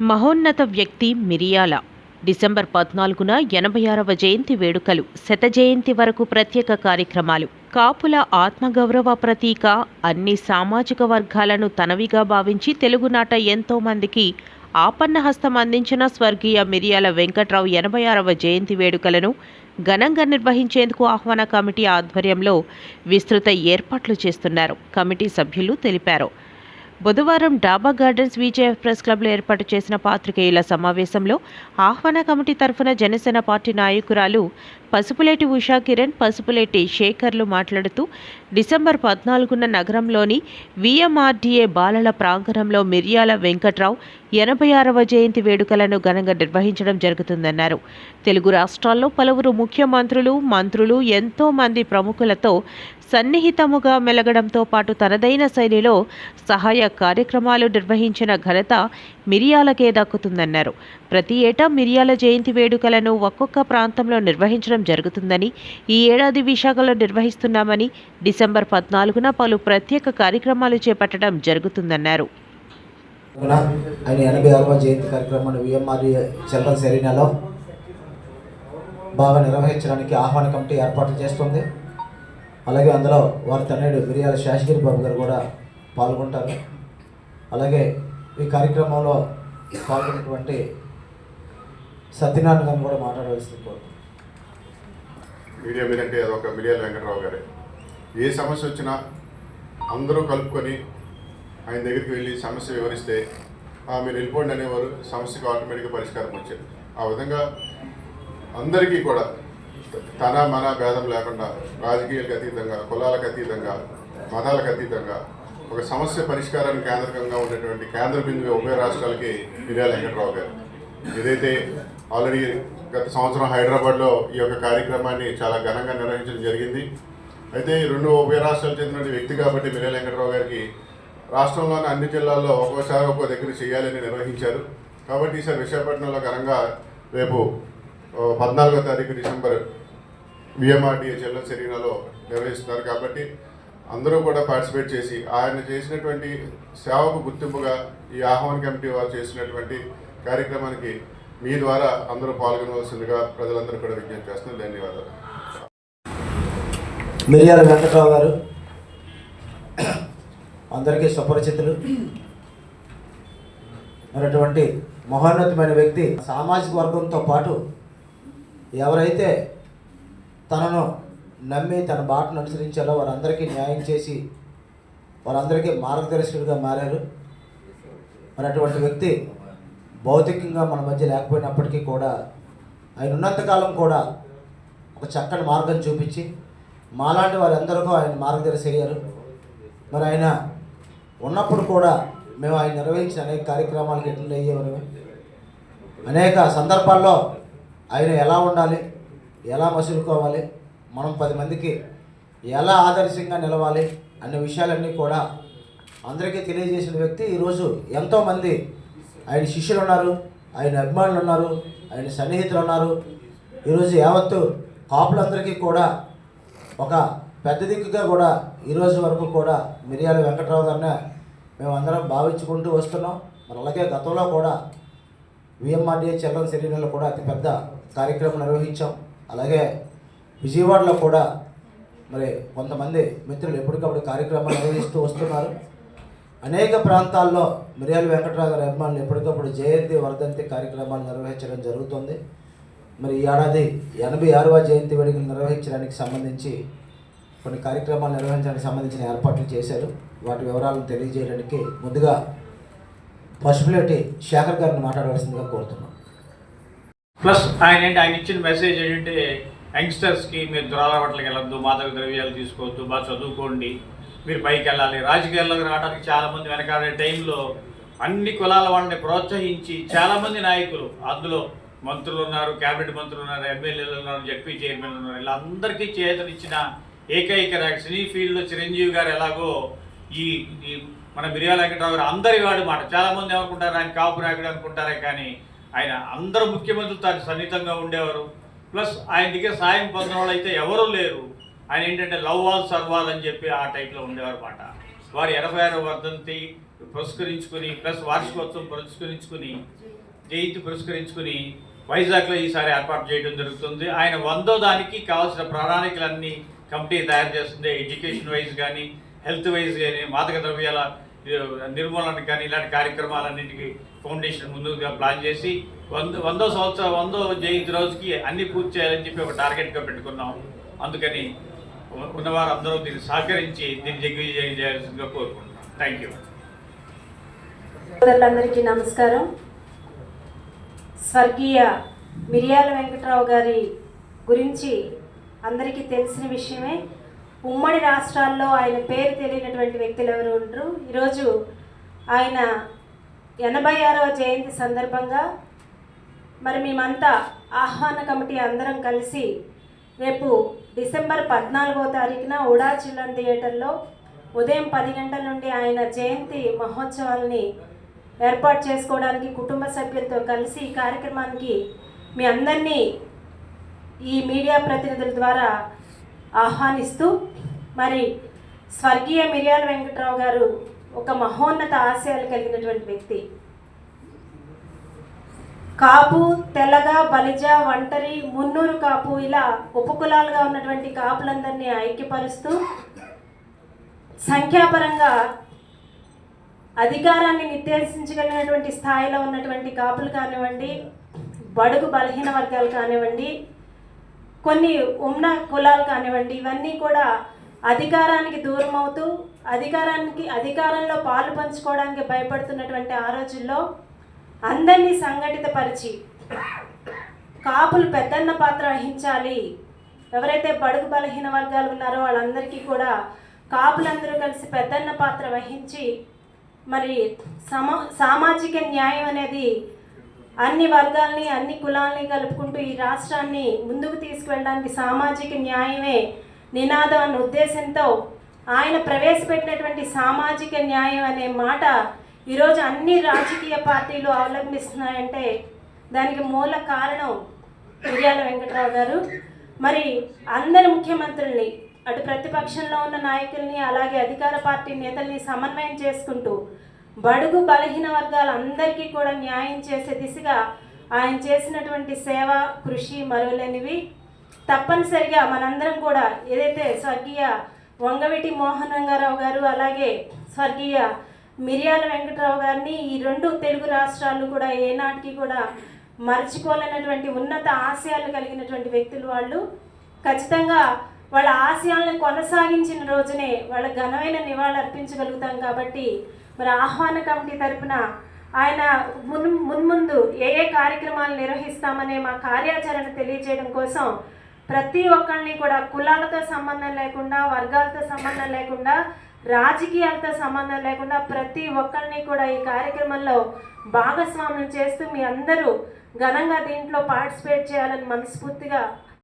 మహోన్నత వ్యక్తి మిరియాల. డిసెంబర్ పద్నాలుగున ఎనభై ఆరవ జయంతి వేడుకలు శత జయంతి వరకు ప్రత్యేక కార్యక్రమాలు. కాపుల ఆత్మగౌరవ ప్రతీక అన్ని సామాజిక వర్గాలను తనవిగా భావించి తెలుగునాట ఎంతో మందికి ఆపన్నహస్తం అందించిన స్వర్గీయ మిరియాల వెంకట్రావు ఎనభై ఆరవ జయంతి వేడుకలను ఘనంగా నిర్వహించేందుకు ఆహ్వాన కమిటీ ఆధ్వర్యంలో విస్తృత ఏర్పాట్లు చేస్తున్నారు. కమిటీ సభ్యులు తెలిపారు. బుధవారం డాబా గార్డెన్స్ విజయ ప్రెస్ క్లబ్లో ఏర్పాటు చేసిన పాత్రికేయుల సమావేశంలో ఆహ్వాన కమిటీ తరఫున జనసేన పార్టీ నాయకురాలు పసుపులేటి ఉషా కిరణ్ పసుపులేటి శేఖర్లు మాట్లాడుతూ డిసెంబర్ పద్నాలుగున నగరంలోని విఎంఆర్డీఏ బాలల ప్రాంగణంలో మిర్యాల వెంకట్రావు ఎనభై ఆరవ జయంతి వేడుకలను ఘనంగా నిర్వహించడం జరుగుతుందన్నారు. తెలుగు రాష్ట్రాల్లో పలువురు ముఖ్యమంత్రులు మంత్రులు ఎంతో మంది ప్రముఖులతో సన్నిహితముగా మెలగడంతో పాటు తనదైన శైలిలో సహాయ కార్యక్రమాలు నిర్వహించిన ఘనత మిరియాలకే దక్కుతుందన్నారు. ప్రతి ఏటా మిరియాల జయంతి వేడుకలను ఒక్కొక్క ప్రాంతంలో నిర్వహించడం జరుగుతుందని ఈ ఏడాది విశాఖలో నిర్వహిస్తున్నామని డిసెంబర్ పద్నాలుగున పలు ప్రత్యేక కార్యక్రమాలు చేపట్టడం జరుగుతుందన్నారు. ఆయన ఎనభై ఆరవ జయంతి కార్యక్రమాన్ని విఎంఆర్ చిల్డ్రన్స్ ఎరీనాలో బాగా నిర్వహించడానికి ఆహ్వాన కమిటీ ఏర్పాట్లు చేస్తుంది. అలాగే అందులో వారి తనయుడు మిరియాల శేషగిరి బాబు గారు కూడా పాల్గొంటారు. అలాగే ఈ కార్యక్రమంలో పాల్గొన్నటువంటి సత్యనారాయణ గారిని కూడా మాట్లాడవలసింది కోరుతున్నాను. మీడియా మీదంటే అదొక మిరియాల వెంకటరావు గారే. ఏ సమస్య వచ్చినా అందరూ కలుపుకొని ఆయన దగ్గరికి వెళ్ళి సమస్య వివరిస్తే మీరు వెళ్ళిపోండి అనేవారు సమస్యకు ఆటోమేటిక్గా పరిష్కారం వచ్చేది. ఆ విధంగా అందరికీ కూడా తన మన భేదం లేకుండా రాజకీయాలకు అతీతంగా కులాలకు అతీతంగా మతాలకు అతీతంగా ఒక సమస్య పరిష్కారానికి కేంద్రకంగా ఉన్నటువంటి కేంద్ర బిందువు ఉభయ రాష్ట్రాలకి ఇదే వెంకటరావు గారు. ఏదైతే ఆల్రెడీ గత సంవత్సరం హైదరాబాద్లో ఈ యొక్క కార్యక్రమాన్ని చాలా ఘనంగా నిర్వహించడం జరిగింది. అయితే రెండు ఉభయ రాష్ట్రాలకు చెందిన వ్యక్తి కాబట్టి మిరే వెంకట్రావు గారికి రాష్ట్రంలోని అన్ని జిల్లాల్లో ఒక్కోసారి ఒక్కో దగ్గర చేయాలని నిర్వహించారు. కాబట్టి ఈసారి విశాఖపట్నంలో ఘనంగా రేపు పద్నాలుగో తారీఖు డిసెంబర్ విఎంఆర్డీఏ చిల్డ్రన్స్ సెరీనాలో నిర్వహిస్తున్నారు కాబట్టి అందరూ కూడా పార్టిసిపేట్ చేసి ఆయన చేసినటువంటి సేవకు గుర్తింపుగా ఈ ఆహ్వాన కమిటీ వారు చేసినటువంటి కార్యక్రమానికి మీ ద్వారా అందరూ పాల్గొనవలసిందిగా ప్రజలందరూ కూడా విజ్ఞప్తి చేస్తున్నారు ధన్యవాదాలు. మిర్యాల వెంకట్రావు గారు అందరికీ సుపరిచితులు. మరటువంటి మహోన్నతమైన వ్యక్తి సామాజిక వర్గంతో పాటు ఎవరైతే తనను నమ్మి తన బాటను అనుసరించాలో వారందరికీ న్యాయం చేసి వారందరికీ మార్గదర్శకుడిగా మారారు. మరి అటువంటి వ్యక్తి భౌతికంగా మన మధ్య లేకపోయినప్పటికీ కూడా ఆయన ఉన్నంతకాలం కూడా ఒక చక్కని మార్గం చూపించి మాలాంటి వారందరికీ ఆయన మార్గదర్శి అయ్యారు మరి ఆయన ఉన్నప్పుడు కూడా మేము ఆయన నిర్వహించిన అనేక కార్యక్రమాలకు అటెండ్ అయ్యేవారు అనేక సందర్భాల్లో ఆయన ఎలా ఉండాలి? ఎలా మసులుకోవాలి మనం పది మందికి ఎలా ఆదర్శంగా నిలవాలి? అనే విషయాలన్నీ కూడా అందరికీ తెలియజేసిన వ్యక్తి ఈరోజు ఎంతోమంది ఆయన శిష్యులు ఉన్నారు ఆయన అభిమానులు ఉన్నారు ఆయన సన్నిహితులు ఉన్నారు ఈరోజు యావత్తు కాపులందరికీ కూడా ఒక పెద్ద దిక్కుగా కూడా ఈరోజు వరకు కూడా మిరియాల వెంకటరావు గారిని మేము అందరం భావించుకుంటూ వస్తున్నాం. మరి అలాగే గతంలో కూడా విఎంఆర్డీఏ చిల్డ్రన్ సెరీనాలో కూడా అతిపెద్ద కార్యక్రమం నిర్వహించాం. అలాగే విజయవాడలో కూడా మరి కొంతమంది మిత్రులు ఎప్పటికప్పుడు కార్యక్రమాలు నిర్వహిస్తూ వస్తున్నారు. అనేక ప్రాంతాల్లో మిరియాల వెంకటరావు గారి అభిమానులు ఎప్పటికప్పుడు జయంతి వర్ధంతి కార్యక్రమాలు నిర్వహించడం జరుగుతుంది. మరి ఈ ఏడాది ఎనభై ఆరవ జయంతి వేడుకలు నిర్వహించడానికి సంబంధించి కొన్ని కార్యక్రమాలు నిర్వహించడానికి సంబంధించిన ఏర్పాట్లు చేశారు. వాటి వివరాలను తెలియజేయడానికి ముందుగా పశుపులేటి శేఖర్ గారిని మాట్లాడవలసిందిగా కోరుతున్నాం. ప్లస్ ఆయన ఏంటి ఆయన ఇచ్చిన మెసేజ్ ఏంటంటే యంగ్స్టర్స్కి మీరు దురాలవాట్లకి వెళ్ళొద్దు మాదక ద్రవ్యాలు తీసుకోవద్దు బాగా చదువుకోండి మీరు పైకి వెళ్ళాలి. రాజకీయాల్లోకి రావడానికి చాలామంది వెనకాడే టైంలో అన్ని కులాల వాళ్ళని ప్రోత్సహించి చాలామంది నాయకులు అందులో మంత్రులు ఉన్నారు కేబినెట్ మంత్రులు ఉన్నారు ఎమ్మెల్యేలు ఉన్నారు జడ్పీ చైర్మన్ ఉన్నారు వీళ్ళందరికీ చేతనిచ్చిన ఏకైక సినీ ఫీల్డ్లో చిరంజీవి గారు ఎలాగో ఈ ఈ మన మిర్యాల వెంకటరావు గారు అందరి వాడు మాట. చాలామంది ఏమనుకుంటారు? ఆయన కాపు నాయకుడు అనుకుంటారే కానీ ఆయన అందరూ ముఖ్యమంత్రులు తాను సన్నిహితంగా ఉండేవారు. ప్లస్ ఆయన దగ్గర సాయం పొందిన వాళ్ళు అయితే ఎవరూ లేరు. ఆయన ఏంటంటే లవ్ వాల్ సర్వాల్ అని చెప్పి ఆ టైప్లో ఉండేవారు మాట. వారి ఎనభై ఆరో వర్ధంతి పురస్కరించుకుని ప్లస్ వార్షికోత్సవం పురస్కరించుకుని జయంతి పురస్కరించుకుని వైజాగ్లో ఈసారి ఏర్పాటు చేయడం జరుగుతుంది. ఆయన వందో దానికి కావాల్సిన ప్రణాళికలన్నీ కమిటీ తయారు చేస్తుంది ఎడ్యుకేషన్ వైజ్ కానీ హెల్త్ వైజ్ కానీ మాదక ద్రవ్యాల నిర్మూలన కానీ ఇలాంటి కార్యక్రమాలన్నింటికి ఫౌండేషన్ ముందుగా ప్లాన్ చేసి వంద వందో సంవత్సరం వందో జయంతి రోజుకి అన్ని పూర్తి చేయాలని చెప్పి ఒక టార్గెట్గా పెట్టుకున్నాం అందుకని ఉన్నవారు అందరూ దీన్ని సహకరించి దీన్ని దిగ్విజయం చేయాల్సిందిగా కోరుకుంటున్నాం. థ్యాంక్ యూ అందరికీ నమస్కారం. స్వర్గీయ మిరియాల వెంకట్రావు గారి గురించి అందరికీ తెలిసిన విషయమే. ఉమ్మడి రాష్ట్రాల్లో ఆయన పేరు తెలియనటువంటి వ్యక్తులు ఎవరు ఉండరు. ఈరోజు ఆయన ఎనభై ఆరవ జయంతి సందర్భంగా మరి మేమంతా ఆహ్వాన కమిటీ అందరం కలిసి రేపు డిసెంబర్ పద్నాలుగో తారీఖున ఉడా చిల్డ్రన్ థియేటర్లో ఉదయం పది గంటల నుండి ఆయన జయంతి మహోత్సవాల్ని ఏర్పాటు చేసుకోవడానికి కుటుంబ సభ్యులతో కలిసి ఈ కార్యక్రమానికి మీ అందరినీ ఈ మీడియా ప్రతినిధుల ద్వారా ఆహ్వానిస్తూ మరి స్వర్గీయ మిర్యాల వెంకట్రావు గారు ఒక మహోన్నత ఆశయాలు కలిగినటువంటి వ్యక్తి. కాపు తెల్లగ బలిజ ఒంటరి మున్నూరు కాపు ఇలా ఉపకులాలుగా ఉన్నటువంటి కాపులందరినీ ఐక్యపరుస్తూ సంఖ్యాపరంగా అధికారాన్ని నిర్దేశించగలిగినటువంటి స్థాయిలో ఉన్నటువంటి కాపులు కానివ్వండి బడుగు బలహీన వర్గాలు కానివ్వండి కొన్ని ఉన్న కులాలు కానివ్వండి ఇవన్నీ కూడా అధికారానికి దూరం అవుతూ అధికారానికి అధికారంలో పాలు పంచుకోవడానికి భయపడుతున్నటువంటి ఆ రోజుల్లో అందరినీ సంఘటితపరిచి కాపులు పెద్దన్న పాత్ర వహించాలి. ఎవరైతే బడుగు బలహీన వర్గాలు ఉన్నారో వాళ్ళందరికీ కూడా కాపులందరూ కలిసి పెద్దన్న పాత్ర వహించి మరి సమ సామాజిక న్యాయం అనేది అన్ని వర్గాల్ని అన్ని కులాల్ని కలుపుకుంటూ ఈ రాష్ట్రాన్ని ముందుకు తీసుకువెళ్ళడానికి సామాజిక న్యాయమే నినాదం అన్న ఉద్దేశంతో ఆయన ప్రవేశపెట్టినటువంటి సామాజిక న్యాయం అనే మాట ఈరోజు అన్ని రాజకీయ పార్టీలు అవలంబిస్తున్నాయంటే దానికి మూల కారణం మిర్యాల వెంకట్రావు గారు. మరి అందరి ముఖ్యమంత్రుల్ని అటు ప్రతిపక్షంలో ఉన్న నాయకుల్ని అలాగే అధికార పార్టీ నేతల్ని సమన్వయం చేసుకుంటూ బడుగు బలహీన వర్గాలందరికీ కూడా న్యాయం చేసే దిశగా ఆయన చేసినటువంటి సేవ కృషి మరువలేనివి. తప్పనిసరిగా మనందరం కూడా ఏదైతే స్వర్గీయ వంగవిటి మోహన్ రంగారావు గారు అలాగే స్వర్గీయ మిర్యాల వెంకటరావు గారిని ఈ రెండు తెలుగు రాష్ట్రాలు కూడా ఏనాటికి కూడా మర్చిపోలేనటువంటి ఉన్నత ఆశయాలు కలిగినటువంటి వ్యక్తులు వాళ్ళు. ఖచ్చితంగా వాళ్ళ ఆశయాలను కొనసాగించిన రోజునే వాళ్ళ ఘనమైన నివాళులు అర్పించగలుగుతాం కాబట్టి మరి ఆహ్వాన కమిటీ తరపున ఆయన మున్ మున్ముందు ఏ ఏ కార్యక్రమాలు నిర్వహిస్తామనే మా కార్యాచరణ తెలియజేయడం కోసం ప్రతి ఒక్కరిని కూడా కులాలతో సంబంధం లేకుండా వర్గాలతో సంబంధం లేకుండా రాజకీయాలతో సంబంధం లేకుండా ప్రతి ఒక్కరిని కూడా ఈ కార్యక్రమంలో భాగస్వాములు చేస్తూ మీ అందరూ ఘనంగా దీంట్లో పార్టిసిపేట్ చేయాలని మనస్ఫూర్తిగా